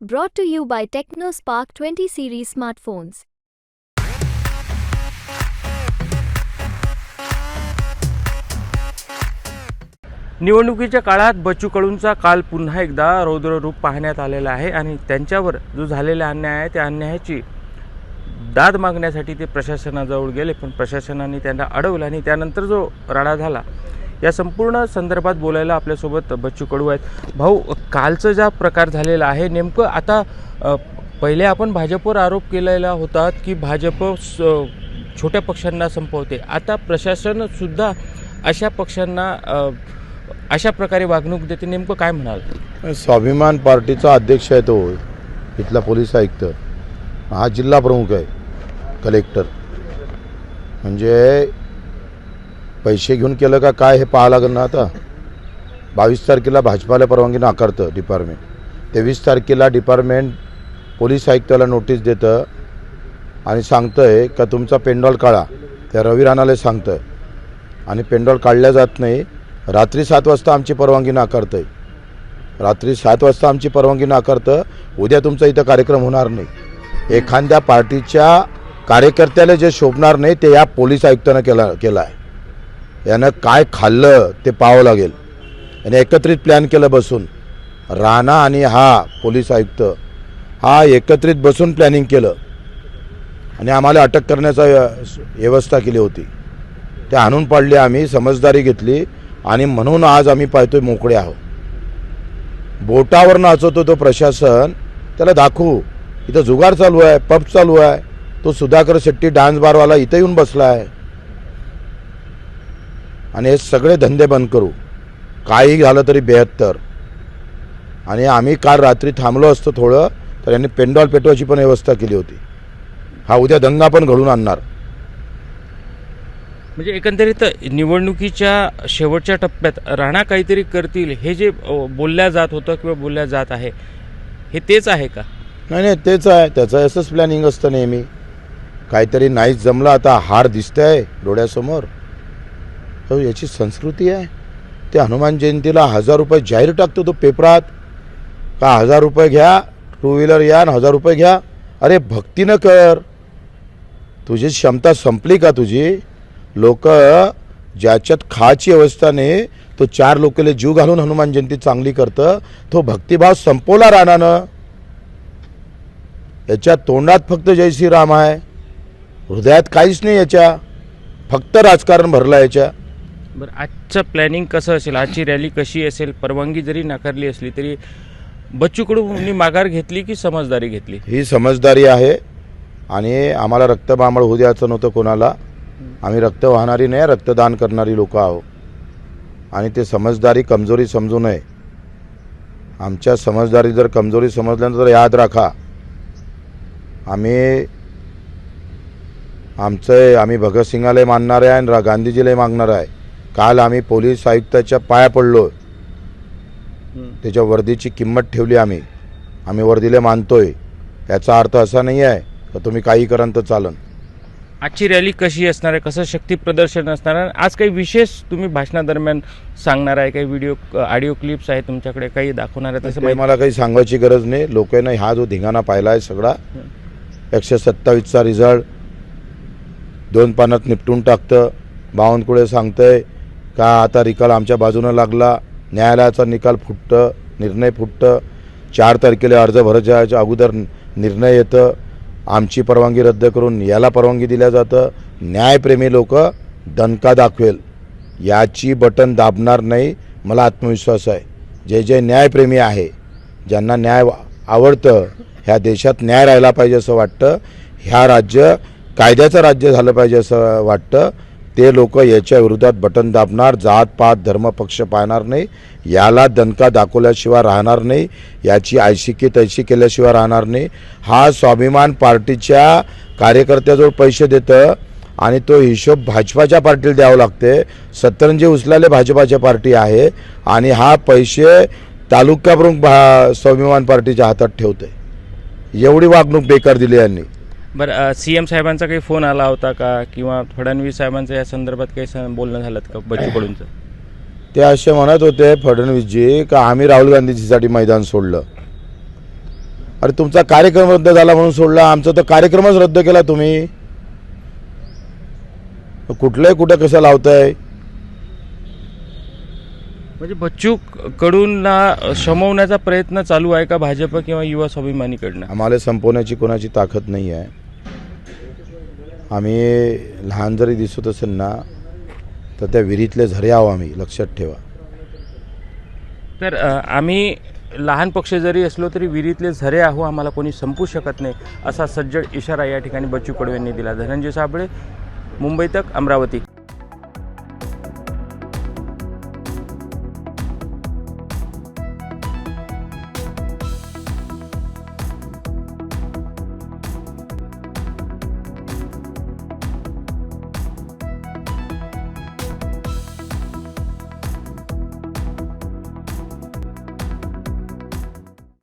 Brought to you by TechnoSpark 20 series smartphones. निवडणुकीच्या काळात बच्चू कडूंचा काल पुन्हा एकदा रौद्र रूप पाहण्यात आलेला आहे आणि त्यांच्यावर जो झालेला अन्याय आहे त्या अन्यायाची दाद मागण्यासाठी ते प्रशासनाजवळ गेले पण प्रशासनाने त्यांना अडवलं आणि त्यानंतर जो राडा झाला या संपूर्ण संदर्भात बोलायला आपल्यासोबत बच्चू कडू आहेत. भाऊ कालचं ज्या प्रकार झालेला आहे नेमकं आता पहिले आपण भाजपवर आरोप केलेला होता की भाजप स- छोट्या पक्षांना संपवते. आता प्रशासनसुद्धा अशा पक्षांना अशा प्रकारे वागणूक देते. नेमकं काय म्हणाल? स्वाभिमान पार्टीचा अध्यक्ष आहे तो इथला पोलीस आयुक्त. हा जिल्हा प्रमुख आहे कलेक्टर. म्हणजे पैसे घेऊन केलं का काय हे पाहावं लागेल ना आता? बावीस तारखेला भाजपाला परवानगी नाकारतं डिपार्टमेंट तेवीस तारखेला डिपार्टमेंट पोलीस आयुक्ताला नोटीस देतं आणि सांगतं आहे का तुमचा पेंडॉल काढा. त्या रवी राणाला सांगतं आहे आणि पेंडॉल काढल्या जात नाही. रात्री सात वाजता आमची परवानगी नाकारतं आहे रात्री सात वाजता आमची परवानगी नाकारतं. उद्या तुमचा इथं कार्यक्रम होणार नाही. एखाद्या पार्टीच्या कार्यकर्त्याला जे शोभणार नाही ते या पोलीस आयुक्तानं केला केलं आहे यानं काय खाल्लं ते पाहावं लागेल. आणि एकत्रित प्लॅन केलं बसून. राणा आणि हा पोलीस आयुक्त हा एकत्रित बसून प्लॅनिंग केलं. आणि आम्हाला अटक करण्याचा व्यवस्था केली होती. ते आणून पाडले आम्ही समजदारी घेतली आणि म्हणून आज आम्ही पाहतोय मोकळे आहोत. बोटावर नाचवतो तो प्रशासन त्याला दाखवू. इथं जुगार चालू आहे पब चालू आहे. तो सुधाकर शेट्टी डान्स बारवाला इथं येऊन बसला आहे आणि हे सगळे धंदे बंद करू. काही झालं तरी बेहत्तर. आणि आम्ही काल रात्री थांबलो असतो थोडं तर यांनी पेंडॉल पेटवायची पण व्यवस्था केली होती. हा उद्या दंगा पण घडून आणणार. म्हणजे एकंदरीत निवडणुकीच्या शेवटच्या टप्प्यात राणा काहीतरी करतील हे जे बोलल्या जात होतं किंवा बोलल्या जात आहे हे तेच आहे का? नाही नाही तेच आहे. त्याचं असंच प्लॅनिंग असतं नेहमी. काहीतरी नाहीच जमलं आता हार दिसतंय डोळ्यासमोर. हो याची संस्कृती आहे. ते हनुमान जयंतीला हजार रुपये जाहीर टाकतो तो पेपरात. का हजार रुपये घ्या टू व्हीलर या आणि हजार रुपये घ्या. अरे भक्तीनं कर. तुझी क्षमता संपली का तुझी? लोक ज्याच्यात खाची अवस्था नाही तो चार लोकले जीव घालून हनुमान जयंती चांगली करतं. तो भक्तिभाव संपवला राणानं याच्या तोंडात फक्त जय श्रीराम आहे. हृदयात काहीच नाही याच्या. फक्त राजकारण भरलं याच्या. बरं आजचं प्लॅनिंग कसं असेल? आजची रॅली कशी असेल? परवानगी जरी नाकारली असली तरी बच्चू कडूंनी माघार घेतली की समजदारी घेतली? ही समजदारी आहे आणि आम्हाला रक्तबांबळ होऊ द्यायचं नव्हतं कोणाला. आम्ही रक्त वाहणारी नाही रक्तदान करणारी लोक आहो आणि ते समजदारी कमजोरी समजू नये. आमच्या समजदारी जर कमजोरी समजल्यानंतर याद राखा. आम्ही आमचं आम्ही भगतसिंगालाही मानणार आहे आणि गांधीजीलाही मागणार आहे. काल आम्ही पोलीस आयुक्ताच्या पाया पडलो. त्याच्या वर्दीची किंमत ठेवली आम्ही. आम्ही वर्दीला मानतोय. याचा अर्थ असा नाही आहे का तुम्ही काही कराल तर चालन. आजची रॅली कशी असणार आहे? कसं शक्ती प्रदर्शन असणार आहे? आज काही विशेष तुम्ही भाषणादरम्यान सांगणार आहे? काही व्हिडिओ ऑडिओ क्लिप्स आहे तुमच्याकडे? काही दाखवणार आहे तसं मला काही सांगायची गरज नाही. लोकांना हा जो धिंगाणा पाहिला आहे सगळा एकशे सत्तावीसचा रिझल्ट दोन पानात निपटून टाकतं बावनकुळे सांगतंय का आता निकाल आमच्या बाजूनं लागला? न्यायालयाचा निकाल फुटतं निर्णय फुटतं. चार तारखेला अर्ज भरायच्या अगोदर निर्णय येतं. आमची परवानगी रद्द करून याला परवानगी दिल्या जातं. न्यायप्रेमी लोक दणका दाखवेल. याची बटन दाबणार नाही मला आत्मविश्वास आहे. जे जे न्यायप्रेमी आहे ज्यांना न्याय आवडतं ह्या देशात न्याय राहिला पाहिजे असं वाटतं. ह्या राज्य कायद्याचं राज्य झालं पाहिजे असं वाटतं. ते लोक याच्या विरोधात बटन दाबणार जात पात धर्म पक्ष पाहणार नाही याला दणका दाखवल्याशिवाय राहणार नाही याची आयशिकी तैशी केल्याशिवाय राहणार नाही. हा स्वाभिमान पार्टीच्या कार्यकर्त्याजवळ पैसे देतं आणि तो हिशोब भाजपाच्या पार्टीला द्यावं लागते. सत्तरंजी उचलाले भाजपाच्या पार्टी आहे आणि हा पैसे तालुक्याप्रमुख भा स्वाभिमान पार्टीच्या हातात ठेवते एवढी वागणूक बेकार दिली यांनी. बरं सी एम साहेबांचा काही फोन आला होता का? किंवा फडणवीस साहेबांचं या संदर्भात काही स- बोलणं झालं का बच्चू कडूंचं ते असे म्हणत होते फडणवीसजी का आम्ही राहुल गांधीजीसाठी मैदान सोडलं. अरे तुमचा कार्यक्रम रद्द झाला म्हणून सोडला. आमचा तर कार्यक्रमच रद्द केला तुम्ही. कुठलंही कुठं कसं लावताय? म्हणजे बच्चू कडूंना शमवण्याचा प्रयत्न चालू आहे का भाजप किंवा युवा स्वाभिमानीकडनं? आम्हाला संपवण्याची कोणाची ताकद नाही आहे आम्ही लहान जरी दिसत असेल ना तर त्या विहिरीतले झरे आहो आम्ही लक्षात ठेवा. तर आम्ही लहान पक्ष जरी असलो तरी विहिरीतले झरे आहो आम्हाला कोणी संपू शकत नाही असा सज्जड इशारा या ठिकाणी बच्चू कडू यांनी दिला. धनंजय साबळे मुंबई तक अमरावती.